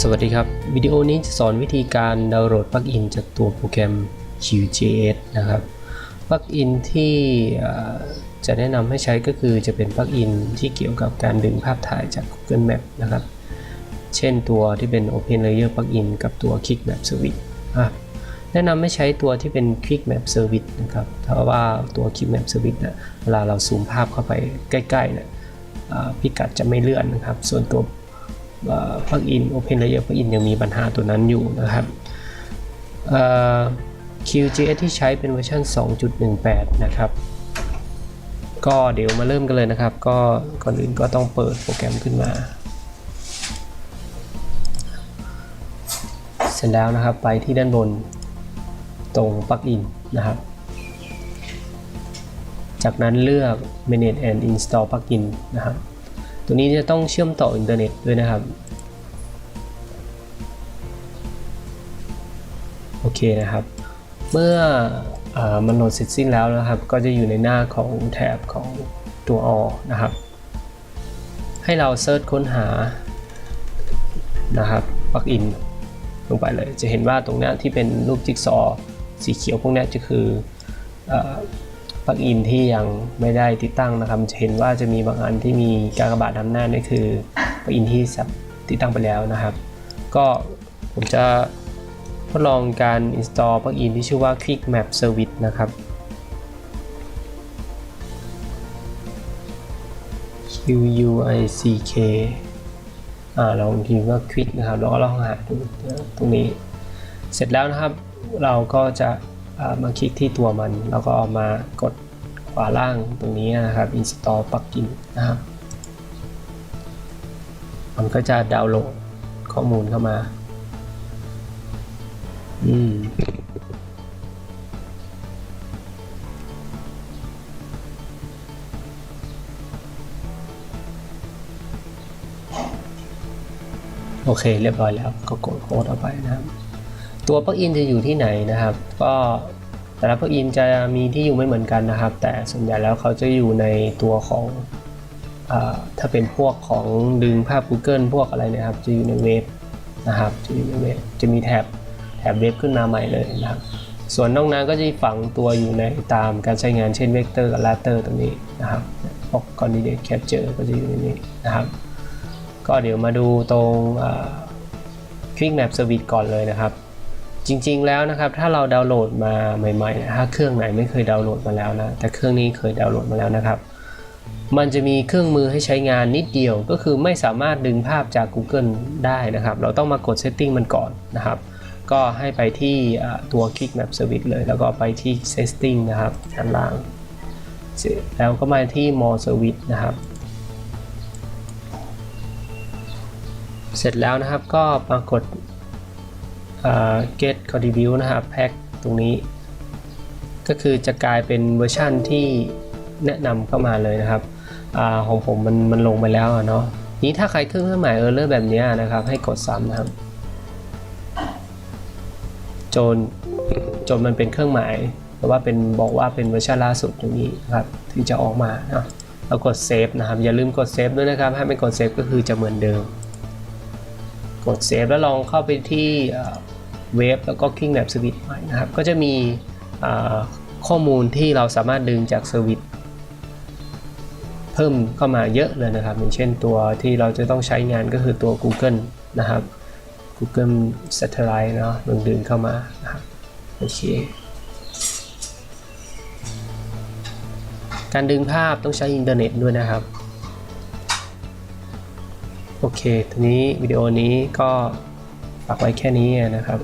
สวัสดีครับ วิดีโอนี้จะสอนวิธีการดาวน์โหลดปลั๊กอินจากตัวโปรแกรม QGIS นะครับปลั๊กอินที่จะแนะนำให้ใช้ก็คือจะเป็นปลั๊กอินที่เกี่ยวกับการดึงภาพถ่ายจาก Google Map นะครับ เช่นตัวที่เป็น Open Layer Plugin กับตัว Quick Map Service แนะนำให้ใช้ตัวที่เป็น Quick Map Service นะครับเพราะว่าตัว Quick Map Service นะเวลาเราซูมภาพเข้าไปใกล้ๆเนี่ยพิกัดจะไม่เลื่อนนะครับ ส่วนตัว ลั๊กอิน Open Layer ปลั๊กอินยังมีปัญหาตัวนั้นอยู่นะครับ QGIS ที่ใช้เป็นเวอร์ชัน2.18 นะครับ ก็เดี๋ยวมาเริ่มกันเลยนะครับ ก็ก่อนอื่นก็ต้องเปิดโปรแกรมขึ้นมา เสร็จแล้วนะครับไปที่ด้านบนตรงปลั๊กอินนะครับ จากนั้นเลือก Manage and Install Plugin นะครับ ตัวนี้จะต้องเชื่อมต่ออินเทอร์เน็ตด้วยนะครับ โอเคนะครับ เมื่ออมันโหลดเสร็จสิ้นแล้วนะครับ ก็จะอยู่ในหน้าของแถบของตัว all นะครับ ให้เราเซิร์ชค้นหานะครับปลักอินลงไปเลย จะเห็นว่าตรงนี้ที่เป็นรูปจิ๊กซอว์สีเขียวพวกนี้จะคืออ ปลั๊กอินที่ยังไม่ได้ติดตั้งนะครับจะเห็นว่าจะมีบางอันที่มีการกระบาดนำหน้านี่คือปลั๊กอินที่ติดตั้งไปแล้วนะครับ ก็ผมจะทดลองการ install ปลั๊กอินที่ชื่อว่า Quick Map Service นะครับ Q U I C K อ่าลองพิมพ์ว่า Quick นะครับแล้วก็ลองหาดูตรงนี้ เสร็จแล้วนะครับเราก็จะ มาคลิกที่ตัวมัน แล้วก็เอามากดขวาล่างตรงนี้นะครับ install plugin นะครับ มันก็จะดาวน์โหลดข้อมูลเข้ามา อืมโอเค เรียบร้อยแล้วก็กดโค้ดเอาไปนะครับ ตัวปลั๊กอินจะอยู่ที่ไหนนะครับ ก็แต่ละปลั๊กอินจะมีที่อยู่ไม่เหมือนกันนะครับ แต่ส่วนใหญ่แล้วเขาจะอยู่ในตัวของอถ้าเป็นพวกของดึงภาพ Google พวกอะไรนะครับจะอยู่ในเว็บนะครับจะอยู่ในเว็บจะมีแท็บแท็บเว็บขึ้นมาใหม่เลยนะครับ ส่วนนอกนั้นก็จะฝังตัวอยู่ในตามการใช้งานเช่นเวกเตอร์กับลาเตอร์ตรงนี้นะครับพวก coordinate capture ก็จะอยู่ในนี้นะครับ ก็เดี๋ยวมาดูตรงอ่า Quick Map Service ก่อนเลยนะครับ จริง ๆ แล้วนะครับ ถ้าเราดาวน์โหลดมาใหม่ๆนะถ้าเครื่องไหนไม่เคยดาวน์โหลดมาแล้วนะ แต่เครื่องนี้เคยดาวน์โหลดมาแล้วนะครับ มันจะมีเครื่องมือให้ใช้งานนิดเดียว ก็คือไม่สามารถดึงภาพจาก Google ได้นะครับ เราต้องมากด Setting มันก่อนนะครับ ก็ให้ไปที่ตัว Quick Map Service เลย แล้วก็ไปที่ Setting นะครับด้านล่าง แล้วก็มาที่ More Service นะครับเสร็จแล้วนะครับก็ปรากฏ get contribute นะครับ pack ตรงนี้ ก็คือจะกลายเป็นเวอร์ชั่นที่แนะนำเข้ามาเลยนะครับอของผมมันมันลงไปแล้วเนาะนี้ถ้าใครเครื่องหม่เออเลอร์แบบนี้นะครับ ให้กดซ้ำนะครับ จนจนมันเป็นเครื่องหมายหรือว่าเป็นบอกว่าเป็นเวอร์ชันล่าสุดตรงนี้นะครับถึงจะออกมาเนาะแล้วกดเซฟนะครับ อย่าลืมกดเซฟด้วยนะครับ ถ้าไม่กดเซฟก็คือจะเหมือนเดิม กดเซฟแล้วลองเข้าไปที่ เว็บแล้วก็ King Map Service ใหม่นะครับ ก็จะมีข้อมูลที่เราสามารถดึงจากเซอร์วิสเพิ่มเข้ามาเยอะเลยนะครับ อย่างเช่นตัวที่เราจะต้องใช้งานก็คือตัว Google นะครับ Google Satellite เนาะดึงดึงเข้ามานะครับโอเคการดึงภาพต้องใช้อินเทอร์เน็ตด้วยนะครับ โอเคทีนี้วิดีโอนี้ก็ ฝากไว้แค่นี้นะครับ